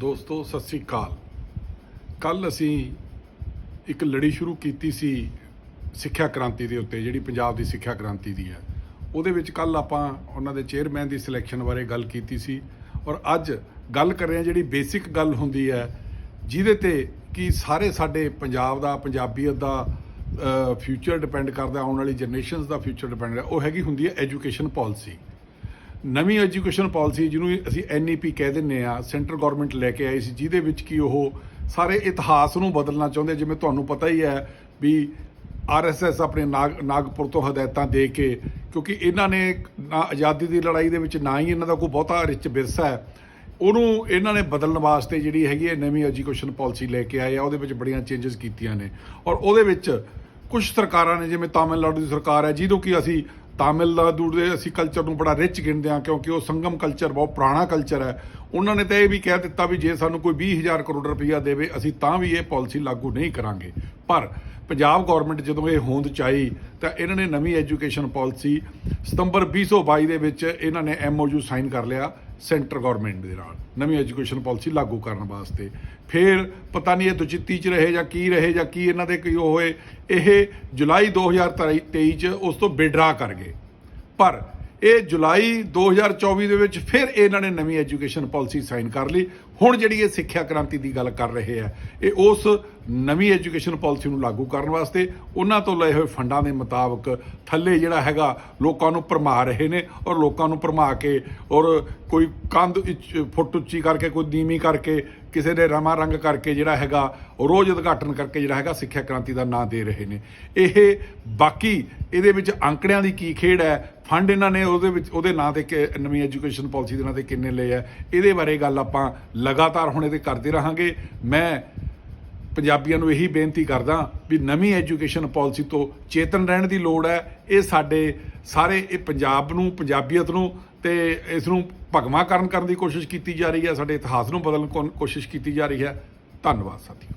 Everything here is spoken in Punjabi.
ਦੋਸਤੋ, ਸਤਿ ਸ੍ਰੀ ਅਕਾਲ। ਕੱਲ ਅਸੀਂ ਇੱਕ ਲੜੀ ਸ਼ੁਰੂ ਕੀਤੀ ਸੀ ਸਿੱਖਿਆ ਕ੍ਰਾਂਤੀ ਦੇ ਉੱਤੇ, ਜਿਹੜੀ ਪੰਜਾਬ ਦੀ ਸਿੱਖਿਆ ਕ੍ਰਾਂਤੀ ਦੀ ਹੈ। ਉਹਦੇ ਵਿੱਚ ਕੱਲ ਆਪਾਂ ਉਹਨਾਂ ਦੇ ਚੇਅਰਮੈਨ ਦੀ ਸਿਲੈਕਸ਼ਨ ਬਾਰੇ ਗੱਲ ਕੀਤੀ ਸੀ। ਔਰ ਅੱਜ ਗੱਲ ਕਰ ਰਹੇ ਹਾਂ ਜਿਹੜੀ ਬੇਸਿਕ ਗੱਲ ਹੁੰਦੀ ਹੈ, ਜਿਹਦੇ ਤੇ ਕਿ ਸਾਰੇ ਸਾਡੇ ਪੰਜਾਬ ਦਾ, ਪੰਜਾਬੀਅਤ ਦਾ ਫਿਊਚਰ ਡਿਪੈਂਡ ਕਰਦਾ, ਆਉਣ ਵਾਲੀ ਜਨਰੇਸ਼ਨਸ ਦਾ ਫਿਊਚਰ ਡਿਪੈਂਡ ਕਰਦਾ, ਉਹ ਹੈਗੀ ਹੁੰਦੀ ਹੈ ਐਜੂਕੇਸ਼ਨ ਪਾਲਿਸੀ ਨਵੀਂ ਐਜੂਕੇਸ਼ਨ ਪਾਲਿਸੀ ਜਿਹਨੂੰ ਅਸੀਂ ਐਨਈਪੀ ਕਹਿ ਦਿੰਨੇ ਆ ਸੈਂਟਰ ਗਵਰਨਮੈਂਟ ਲੈ ਕੇ ਆਈ ਸੀ, ਜਿਹਦੇ ਵਿੱਚ ਕੀ ਉਹ ਸਾਰੇ ਇਤਿਹਾਸ ਨੂੰ ਬਦਲਣਾ ਚਾਹੁੰਦੇ ਜਿਵੇਂ ਤੁਹਾਨੂੰ ਪਤਾ ਹੀ ਹੈ ਵੀ ਆਰਐਸਐਸ ਆਪਣੇ ਨਾਗ, ਨਾਗਪੁਰ ਤੋਂ ਹਦਾਇਤਾਂ ਦੇ ਕੇ, ਕਿਉਂਕਿ ਇਹਨਾਂ ਨੇ ਨਾ ਆਜ਼ਾਦੀ ਦੀ ਲੜਾਈ ਦੇ ਵਿੱਚ ਨਾ ਹੀ ਇਹਨਾਂ ਦਾ ਕੋਈ ਬਹੁਤਾ ਰਿਚ ਵਿਰਸਾ ਹੈ। ਉਹਨੂੰ ਇਹਨਾਂ ਨੇ ਬਦਲਣ ਵਾਸਤੇ ਜਿਹੜੀ ਹੈਗੀ ਹੈ ਨਵੀਂ ਐਜੂਕੇਸ਼ਨ ਪਾਲਿਸੀ ਲੈ ਕੇ ਆਏ ਆ। ਉਹਦੇ ਵਿੱਚ ਬੜੀਆਂ ਚੇਂਜਸ ਕੀਤੀਆਂ ਨੇ। ਔਰ ਉਹਦੇ ਵਿੱਚ ਕੁਝ ਸਰਕਾਰਾਂ ਨੇ, ਜਿਵੇਂ ਤਾਮਿਲਨਾਡੂ ਦੀ ਸਰਕਾਰ ਹੈ, ਜਿਹਦੋਂ ਕਿ ਅਸੀਂ ਤਾਮਿਲਨਾਡੂ ਦੇ ਅਸੀਂ ਕਲਚਰ ਨੂੰ ਬੜਾ ਰਿਚ ਗਿਣਦੇ ਹਾਂ ਕਿਉਂਕਿ ਉਹ ਸੰਗਮ ਕਲਚਰ ਬਹੁਤ ਪੁਰਾਣਾ ਕਲਚਰ ਹੈ। ਉਹਨਾਂ ਨੇ ਤਾਂ ਇਹ ਵੀ ਕਹਿ ਦਿੱਤਾ ਵੀ ਜੇ ਸਾਨੂੰ ਕੋਈ 20000 ਕਰੋੜ ਰੁਪਈਆ ਦੇਵੇ, ਅਸੀਂ ਤਾਂ ਵੀ ਇਹ ਪਾਲਿਸੀ ਲਾਗੂ ਨਹੀਂ ਕਰਾਂਗੇ। ਪਰ ਪੰਜਾਬ ਗਵਰਨਮੈਂਟ ਜਦੋਂ ਇਹ ਹੋਂਦ ਚਾਈ ਤਾਂ ਇਹਨਾਂ ਨੇ ਨਵੀਂ ਐਜੂਕੇਸ਼ਨ ਪਾਲਿਸੀ ਸਤੰਬਰ 2022 ਦੇ ਵਿੱਚ ਇਹਨਾਂ ਨੇ ਐਮਓਯੂ ਸਾਈਨ ਕਰ ਲਿਆ ਸੈਂਟਰ ਗਵਰਨਮੈਂਟ ਦੇ ਨਾਲ। ਨਵੀਂ ਐਜੂਕੇਸ਼ਨ ਪਾਲਿਸੀ ਲਾਗੂ ਕਰਨ ਵਾਸਤੇ। ਫਿਰ ਪਤਾ ਨਹੀਂ ਇਹ ਦੁਚਿੱਤੀ ਚ ਰਹੇ ਜਾਂ ਕੀ ਰਹੇ ਜਾਂ ਕੀ ਇਹਨਾਂ ਦੇ ਕੀ ਉਹ ਹੋਏ, ਇਹ ਜੁਲਾਈ 2023 ਚ ਉਸ ਤੋਂ ਵਿਡਰਾ ਕਰ ਗਏ। ਪਰ ਇਹ ਜੁਲਾਈ 2024 ਦੇ ਵਿੱਚ ਫਿਰ ਇਹਨਾਂ ਨੇ ਨਵੀਂ ਐਜੂਕੇਸ਼ਨ ਪਾਲਿਸੀ ਸਾਈਨ ਕਰ ਲਈ। ਹੁਣ ਜਿਹੜੀ ਇਹ ਸਿੱਖਿਆ ਕ੍ਰਾਂਤੀ ਦੀ ਗੱਲ ਕਰ ਰਹੇ ਆ, ਇਹ ਉਸ ਨਵੀਂ ਐਜੂਕੇਸ਼ਨ ਪਾਲਿਸੀ ਨੂੰ ਲਾਗੂ ਕਰਨ ਵਾਸਤੇ ਉਹਨਾਂ ਤੋਂ ਲਏ ਹੋਏ ਫੰਡਾਂ ਦੇ ਮੁਤਾਬਕ ਥੱਲੇ ਜਿਹੜਾ ਹੈਗਾ ਲੋਕਾਂ ਨੂੰ ਭਰਮਾ ਰਹੇ ਨੇ ਔਰ ਲੋਕਾਂ ਨੂੰ ਭਰਮਾ ਕੇ ਔਰ ਕੋਈ ਕੰਧ ਉੱਚ- ਫੁੱਟ ਉੱਚੀ ਕਰਕੇ, ਕੋਈ ਨੀਵੀਂ ਕਰਕੇ, ਕਿਸੇ ਦੇ ਰਮਾ ਰੰਗ ਕਰਕੇ ਜਿਹੜਾ ਹੈਗਾ ਰੋਜ਼ ਉਦਘਾਟਨ ਕਰਕੇ ਜਿਹੜਾ ਹੈਗਾ ਸਿੱਖਿਆ ਕ੍ਰਾਂਤੀ ਦਾ ਨਾਂ ਦੇ ਰਹੇ ਨੇ। ਇਹ ਬਾਕੀ ਇਹਦੇ ਵਿੱਚ ਅੰਕੜਿਆਂ ਦੀ ਕੀ ਖੇਡ ਹੈ ਫੰਡ ਇਹਨਾਂ ਨੇ ਉਹਦੇ ਵਿੱਚ, ਉਹਦੇ ਨਾਂ ਤੇ ਕਿ- ਨਵੀਂ ਐਜੂਕੇਸ਼ਨ ਪਾਲਿਸੀ ਦੇ ਨਾਂ ਤੇ ਕਿੰਨੇ ਲਏ ਆ। ਇਹਦੇ ਬਾਰੇ ਗੱਲ ਆਪਾਂ ਲਗਾਤਾਰ ਹੁਣ ਇਹਦੇ ਕਰਦੇ ਰਹਾਂਗੇ। ਮੈਂ ਪੰਜਾਬੀਆਂ ਨੂੰ ਇਹੀ ਬੇਨਤੀ ਕਰਦਾ ਵੀ ਨਵੀਂ ਐਜੂਕੇਸ਼ਨ ਪਾਲਿਸੀ ਤੋਂ ਚੇਤਨ ਰਹਿਣ ਦੀ ਲੋੜ ਹੈ। ਇਹ ਸਾਡੇ ਸਾਰੇ, ਇਹ ਪੰਜਾਬ ਨੂੰ, ਪੰਜਾਬੀਅਤ ਨੂੰ ਤੇ ਇਸ ਨੂੰ ਭਗਵਾਂ ਕਰਨ ਕਰਨ ਦੀ ਕੋਸ਼ਿਸ਼ ਕੀਤੀ ਜਾ ਰਹੀ ਹੈ। ਸਾਡੇ ਇਤਿਹਾਸ ਨੂੰ ਬਦਲਣ ਦੀ ਕੋਸ਼ਿਸ਼ ਕੀਤੀ ਜਾ ਰਹੀ ਹੈ। ਧੰਨਵਾਦ ਸਾਥੀਓ।